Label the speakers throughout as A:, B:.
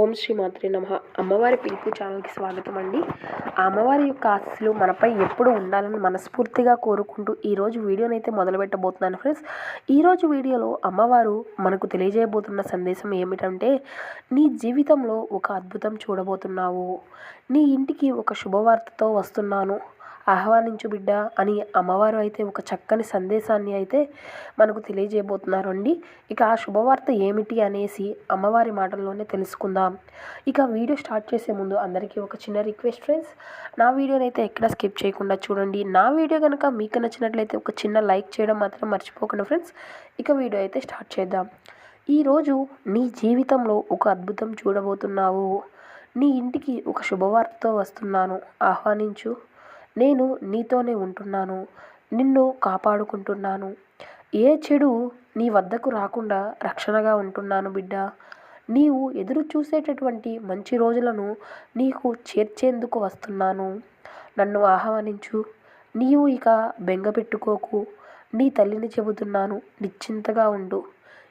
A: ఓం శ్రీ మాత్రే నమ. అమ్మవారి పిలుపు ఛానల్కి స్వాగతం అండి. ఆ అమ్మవారి యొక్క ఆశలు మనపై ఎప్పుడు ఉండాలని మనస్ఫూర్తిగా కోరుకుంటూ ఈరోజు వీడియోని అయితే మొదలు పెట్టబోతున్నాను ఫ్రెండ్స్ ఈరోజు వీడియోలో అమ్మవారు మనకు తెలియజేయబోతున్న సందేశం ఏమిటంటే నీ జీవితంలో ఒక అద్భుతం చూడబోతున్నావు. నీ ఇంటికి ఒక శుభవార్తతో వస్తున్నాను. ఆహ్వానించు బిడ్డ అని అమ్మవారు అయితే ఒక చక్కని సందేశాన్ని అయితే మనకు తెలియజేయబోతున్నారు అండి ఇక ఆ శుభవార్త ఏమిటి అనేసి అమ్మవారి మాటల్లోనే తెలుసుకుందాం. ఇక వీడియో స్టార్ట్ చేసే ముందు అందరికీ ఒక చిన్న రిక్వెస్ట్ ఫ్రెండ్స్. నా వీడియోని అయితే ఎక్కడ స్కిప్ చేయకుండా చూడండి. నా వీడియో కనుక మీకు నచ్చినట్లయితే ఒక చిన్న లైక్ చేయడం మాత్రం మర్చిపోకుండా ఫ్రెండ్స్. ఇక వీడియో అయితే స్టార్ట్ చేద్దాం. ఈరోజు నీ జీవితంలో ఒక అద్భుతం చూడబోతున్నావు. నీ ఇంటికి ఒక శుభవార్తతో వస్తున్నాను. ఆహ్వానించు. నేను నీతోనే ఉంటున్నాను నిన్ను కాపాడుకుంటున్నాను. ఏ చెడు నీ వద్దకు రాకుండా రక్షణగా ఉంటున్నాను బిడ్డ. నీవు ఎదురు చూసేటటువంటి మంచి రోజులను నీకు చేర్చేందుకు వస్తున్నాను. నన్ను ఆహ్వానించు. నీవు ఇక బెంగ పెట్టుకోకు. నీ తల్లిని చెబుతున్నాను నిశ్చింతగా ఉండు.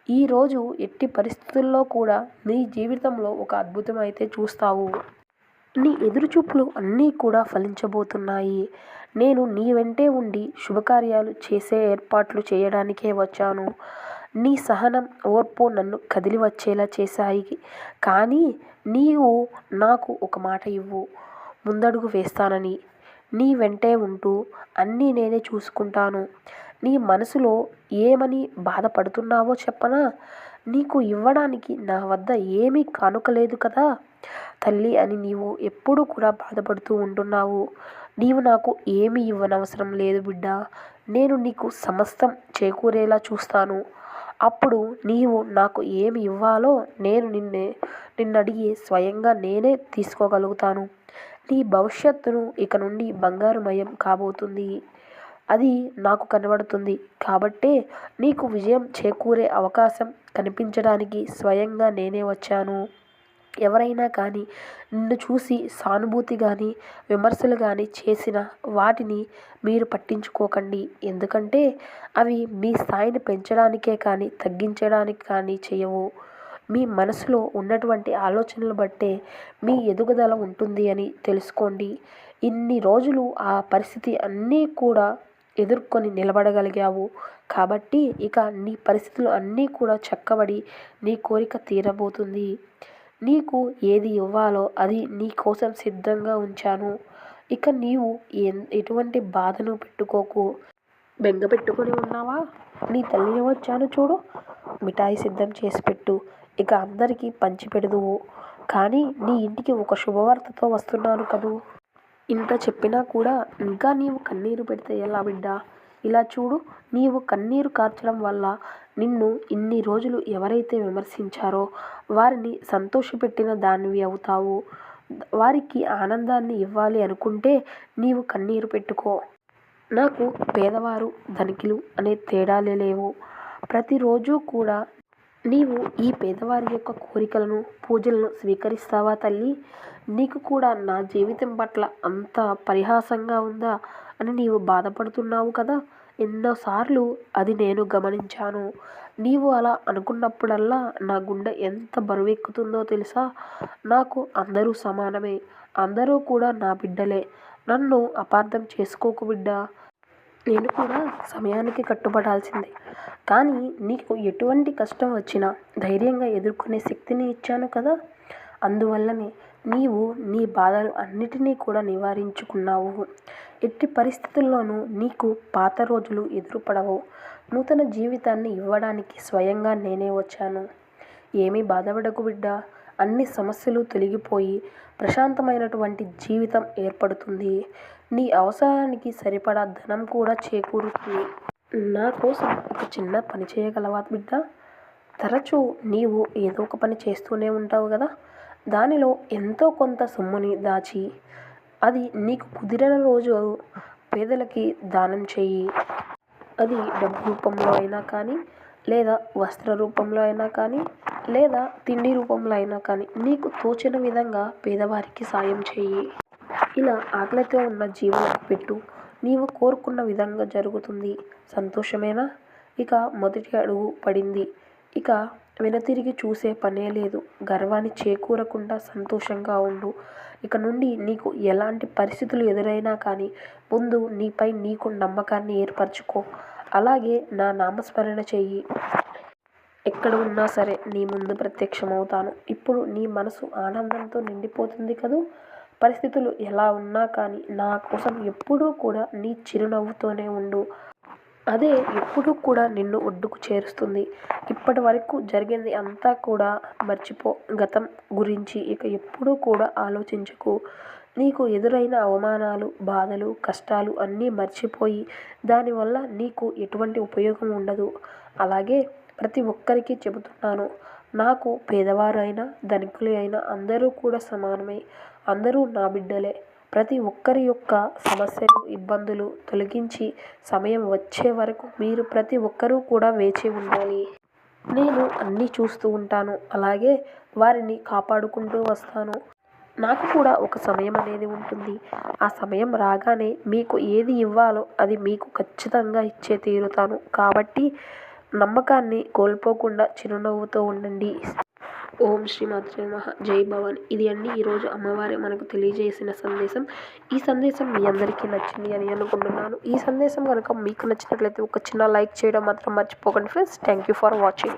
A: ఈరోజు ఎట్టి పరిస్థితుల్లో కూడా నీ జీవితంలో ఒక అద్భుతం అయితే చూస్తావు. నీ ఎదురుచూపులు అన్నీ కూడా ఫలించబోతున్నాయి. నేను నీ వెంటే ఉండి శుభకార్యాలు చేసే ఏర్పాట్లు చేయడానికే వచ్చాను. నీ సహనం ఓర్పు నన్ను కదిలి వచ్చేలా చేశాయి. కానీ నీవు నాకు ఒక మాట ఇవ్వు. ముందడుగు వేస్తానని. నీ వెంటే ఉంటూ అన్నీ నేనే చూసుకుంటాను. నీ మనసులో ఏమని బాధపడుతున్నావో చెప్పనా? నీకు ఇవ్వడానికి నా వద్ద ఏమీ కానుకలేదు కదా? తల్లి అని నీవు ఎప్పుడూ కూడా బాధపడుతూ ఉంటున్నావు. నీవు నాకు ఏమి ఇవ్వనవసరం లేదు బిడ్డ. నేను నీకు సమస్తం చేకూరేలా చూస్తాను. అప్పుడు నీవు నాకు ఏమి ఇవ్వాలో నేను నిన్నే నిన్నడిగి స్వయంగా నేనే తీసుకోగలుగుతాను. నీ భవిష్యత్తును ఇక నుండి బంగారుమయం కాబోతుంది. అది నాకు కనబడుతుంది. కాబట్టే నీకు విజయం చేకూరే అవకాశం కనిపించడానికి స్వయంగా నేనే వచ్చాను. ఎవరైనా కానీ నిన్ను చూసి సానుభూతి కానీ విమర్శలు కానీ చేసిన వాటిని మీరు పట్టించుకోకండి. ఎందుకంటే అవి మీ స్థాయిని పెంచడానికే కానీ తగ్గించడానికి కానీ చేయవు. మీ మనసులో ఉన్నటువంటి ఆలోచనలు బట్టే మీ ఎదుగుదల ఉంటుంది అని తెలుసుకోండి. ఇన్ని రోజులు ఆ పరిస్థితి అన్నీ కూడా ఎదుర్కొని నిలబడగలిగావు కాబట్టి ఇక నీ పరిస్థితులు అన్నీ కూడా చక్కబడి నీ కోరిక తీరబోతుంది. నీకు ఏది ఇవ్వాలో అది నీ కోసం సిద్ధంగా ఉంచాను. ఇక నీవు ఎటువంటి బాధను పెట్టుకోకు. బెంగ పెట్టుకొని ఉన్నావా? నీ తల్లిని వచ్చాను చూడు. మిఠాయి సిద్ధం చేసి పెట్టు. ఇక అందరికీ పంచిపెడదువు కానీ నీ ఇంటికి ఒక శుభవార్తతో వస్తున్నాను కదూ. ఇంత చెప్పినా కూడా ఇంకా నీవు కన్నీరు పెడితే ఎలా బిడ్డ? ఇలా చూడు నీవు కన్నీరు కార్చడం వల్ల నిన్ను ఇన్ని రోజులు ఎవరైతే విమర్శించారో వారిని సంతోషపెట్టిన దానివి అవుతావు. వారికి ఆనందాన్ని ఇవ్వాలి అనుకుంటే నీవు కన్నీరు పెట్టుకో. నాకు పేదవారు ధనికులు అనే తేడాలే లేవు. ప్రతిరోజు కూడా నీవు ఈ పేదవారి యొక్క కోరికలను పూజలను స్వీకరిస్తావా తల్లి? నీకు కూడా నా జీవితం పట్ల అంత పరిహాసంగా ఉందా? అని నీవు బాధపడుతున్నావు కదా? ఎన్నోసార్లు అది నేను గమనించాను. నీవు అలా అనుకున్నప్పుడల్లా నా గుండె ఎంత బరువెక్కుతుందో తెలుసా? నాకు అందరూ సమానమే. అందరూ కూడా నా బిడ్డలే. నన్ను అపార్థం చేసుకోకు బిడ్డ. నేను కూడా సమయానికి కట్టుబడాల్సిందే. కానీ నీకు ఎటువంటి కష్టం వచ్చినా ధైర్యంగా ఎదుర్కొనే శక్తిని ఇచ్చాను కదా? అందువల్లనే నీవు నీ బాధలు అన్నిటినీ కూడా నివారించుకున్నావు. ఎట్టి పరిస్థితుల్లోనూ నీకు పాత రోజులు ఎదురుపడవు. నూతన జీవితాన్ని ఇవ్వడానికి స్వయంగా నేనే వచ్చాను. ఏమీ బాధపడకు బిడ్డ. అన్ని సమస్యలు తొలగిపోయి ప్రశాంతమైనటువంటి జీవితం ఏర్పడుతుంది. నీ అవసరానికి సరిపడా ధనం కూడా చేకూరుతుంది. నా కోసం ఒక చిన్న పని చేయగలవా బిడ్డ? తరచూ నీవు ఏదో ఒక పని చేస్తూనే ఉంటావు కదా. దానిలో ఎంతో కొంత సొమ్ముని దాచి అది నీకు కుదిరిన రోజు పేదలకి దానం చెయ్యి అది డబ్బు రూపంలో అయినా కానీ లేదా వస్త్ర రూపంలో అయినా కానీ లేదా తిండి రూపంలో అయినా కానీ నీకు తోచిన విధంగా పేదవారికి సాయం చేయి. ఇలా ఆకలితో ఉన్న జీవులకు పెట్టు. నీవు కోరుకున్న విధంగా జరుగుతుంది. సంతోషమేనా? ఇక మొదటి అడుగు పడింది. ఇక వెనుతిరిగి చూసే పనే లేదు. గర్వాన్ని చేకూరకుండా సంతోషంగా ఉండు. ఇక నుండి నీకు ఎలాంటి పరిస్థితులు ఎదురైనా కానీ ముందు నీపై నీకు నమ్మకాన్ని ఏర్పరచుకో. అలాగే నా నామస్మరణ చెయ్యి. ఎక్కడ ఉన్నా సరే నీ ముందు ప్రత్యక్షమవుతాను. ఇప్పుడు నీ మనసు ఆనందంతో నిండిపోతుంది కదూ? పరిస్థితులు ఎలా ఉన్నా కానీ నా కోసం ఎప్పుడూ కూడా నీ చిరునవ్వుతోనే ఉండు. అదే ఎప్పుడూ కూడా నిన్ను ఒడ్డుకు చేరుస్తుంది. ఇప్పటి వరకు జరిగింది అంతా కూడా మర్చిపో. గతం గురించి ఇక ఎప్పుడూ కూడా ఆలోచించకు. నీకు ఎదురైన అవమానాలు బాధలు కష్టాలు అన్నీ మర్చిపోయి దానివల్ల నీకు ఎటువంటి ఉపయోగం ఉండదు. అలాగే ప్రతి ఒక్కరికి చెబుతున్నాను నాకు పేదవారు అయినా ధనికులు అయినా అందరూ కూడా సమానమే. అందరూ నా బిడ్డలే. ప్రతి ఒక్కరి యొక్క సమస్యలు ఇబ్బందులు తొలగించి సమయం వచ్చే వరకు మీరు ప్రతి ఒక్కరూ కూడా వేచి ఉండాలి. నేను అన్నీ చూస్తూ ఉంటాను. అలాగే వారిని కాపాడుకుంటూ వస్తాను. నాకు కూడా ఒక సమయం అనేది ఉంటుంది. ఆ సమయం రాగానే మీకు ఏది ఇవ్వాలో అది మీకు ఖచ్చితంగా ఇచ్చే తీరుతాను. కాబట్టి నమ్మకాన్ని కోల్పోకుండా చిరునవ్వుతో ఉండండి. ఓం శ్రీ మాత్రే మహా జై భవాన్. ఇది అండి ఈరోజు అమ్మవారి మనకు తెలియజేసిన సందేశం. ఈ సందేశం మీ అందరికీ నచ్చింది అని అనుకుంటున్నాను. ఈ సందేశం కనుక మీకు నచ్చినట్లయితే ఒక చిన్న లైక్ చేయడం మాత్రం మర్చిపోకండి friends. Thank you for watching.